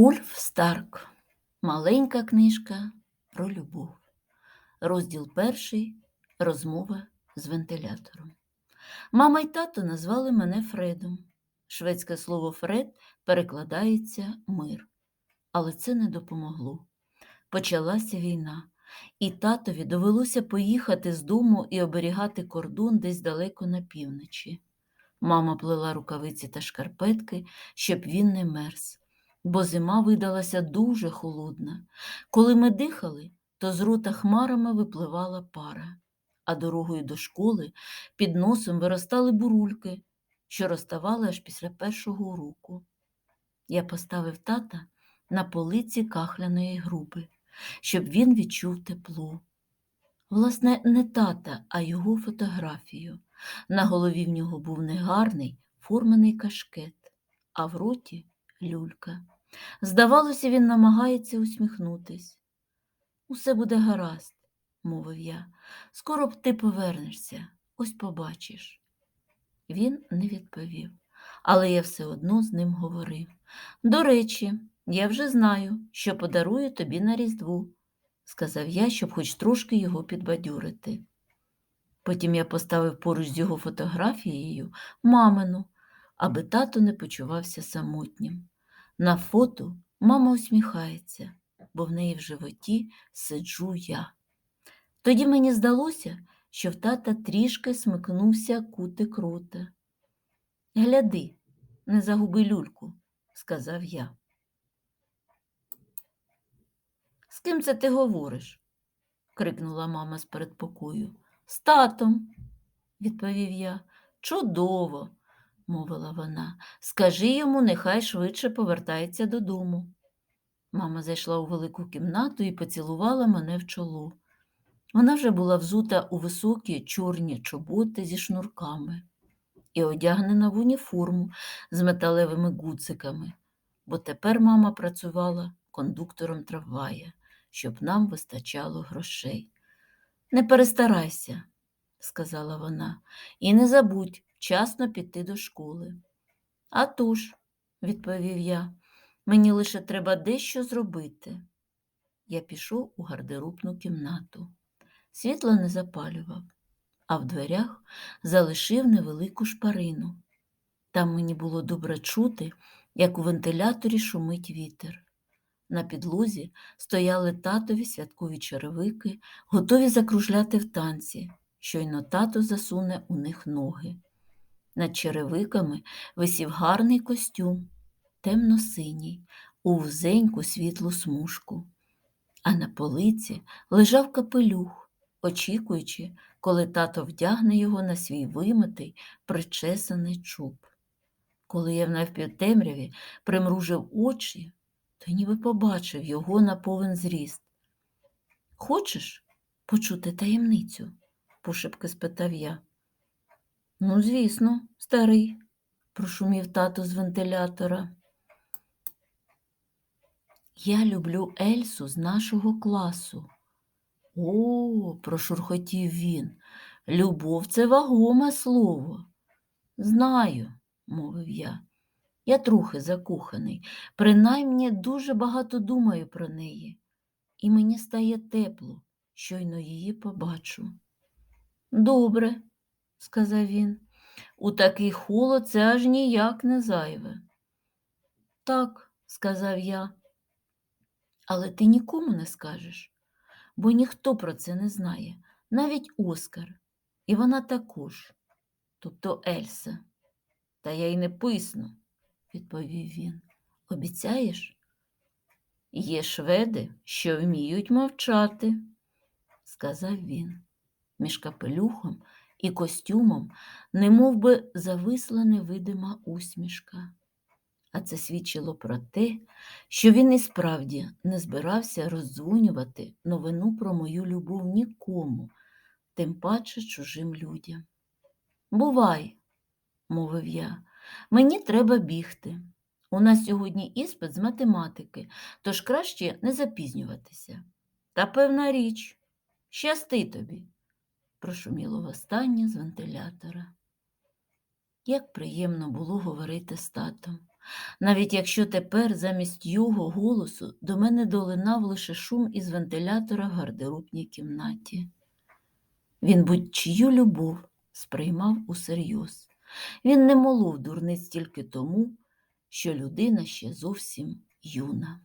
Ульф Старк. Маленька книжка про любов. Розділ перший. Розмова з вентилятором. Мама й тато назвали мене Фредом. Шведське слово Фред перекладається мир. Але це не допомогло. Почалася війна, і татові довелося поїхати з дому і оберігати кордон десь далеко на півночі. Мама плела рукавиці та шкарпетки, щоб він не мерз бо зима видалася дуже холодна. Коли ми дихали, то з рота хмарами випливала пара, а дорогою до школи під носом виростали бурульки, що розставали аж після першого уроку. Я поставив тата на полиці кахляної групи, щоб він відчув тепло. Власне, не тата, а його фотографію. На голові в нього був негарний формений кашкет, а в роті люлька. Здавалося, він намагається усміхнутись. Усе буде гаразд, мовив я. Скоро б ти повернешся, ось побачиш. Він не відповів, але я все одно з ним говорив. До речі, я вже знаю, що подарую тобі на Різдву, сказав я, щоб хоч трошки його підбадьорити. Потім я поставив поруч з його фотографією мамину, аби тато не почувався самотнім. На фото мама усміхається, бо в неї в животі сиджу я. Тоді мені здалося, що в тата трішки смикнувся кутик рота. Гляди, не загуби люльку, сказав я. З ким це ти говориш? крикнула мама з передпокою. З татом, відповів я. Чудово мовила вона. Скажи йому, нехай швидше повертається додому. Мама зайшла у велику кімнату і поцілувала мене в чоло. Вона вже була взута у високі чорні чоботи зі шнурками і одягнена в уніформу з металевими гудзиками, бо тепер мама працювала кондуктором трамвая, щоб нам вистачало грошей. Не перестарайся, сказала вона, і не забудь, вчасно піти до школи. «А тож», – відповів я, мені лише треба дещо зробити. Я пішов у гардеробну кімнату. Світло не запалював, а в дверях залишив невелику шпарину. Там мені було добре чути, як у вентиляторі шумить вітер. На підлозі стояли татові святкові черевики, готові закружляти в танці, щойно тато засуне у них ноги. Над черевиками висів гарний костюм, темно-синій, у вузеньку світлу смужку, а на полиці лежав капелюх, очікуючи, коли тато вдягне його на свій вимитий, причесаний чуб. Коли я в навпівтемряві примружив очі, то ніби побачив його на повен зріст. Хочеш почути таємницю? пошепки спитав я. Ну, звісно, старий, прошумів тато з вентилятора. Я люблю Ельсу з нашого класу. О, прошурхотів він. Любов це вагоме слово. Знаю, мовив я. Я трохи закоханий, принаймні дуже багато думаю про неї, і мені стає тепло, щойно її побачу. Добре, сказав він. У такий холод це аж ніяк не зайве. Так, сказав я, але ти нікому не скажеш, бо ніхто про це не знає, навіть Оскар, і вона також, тобто Ельса. Та я й не писну, відповів він. Обіцяєш? Є шведи, що вміють мовчати, сказав він. Між капелюхом і костюмом, не би зависла невидима усмішка. А це свідчило про те, що він і справді не збирався роздзвонювати новину про мою любов нікому, тим паче чужим людям. Бувай, мовив я, мені треба бігти. У нас сьогодні іспит з математики, тож краще не запізнюватися. Та певна річ, щасти тобі прошуміло востаннє з вентилятора. Як приємно було говорити з татом, навіть якщо тепер замість його голосу до мене долинав лише шум із вентилятора в гардеробній кімнаті. Він будь-чию любов сприймав усерйоз. Він не молов дурниць тільки тому, що людина ще зовсім юна.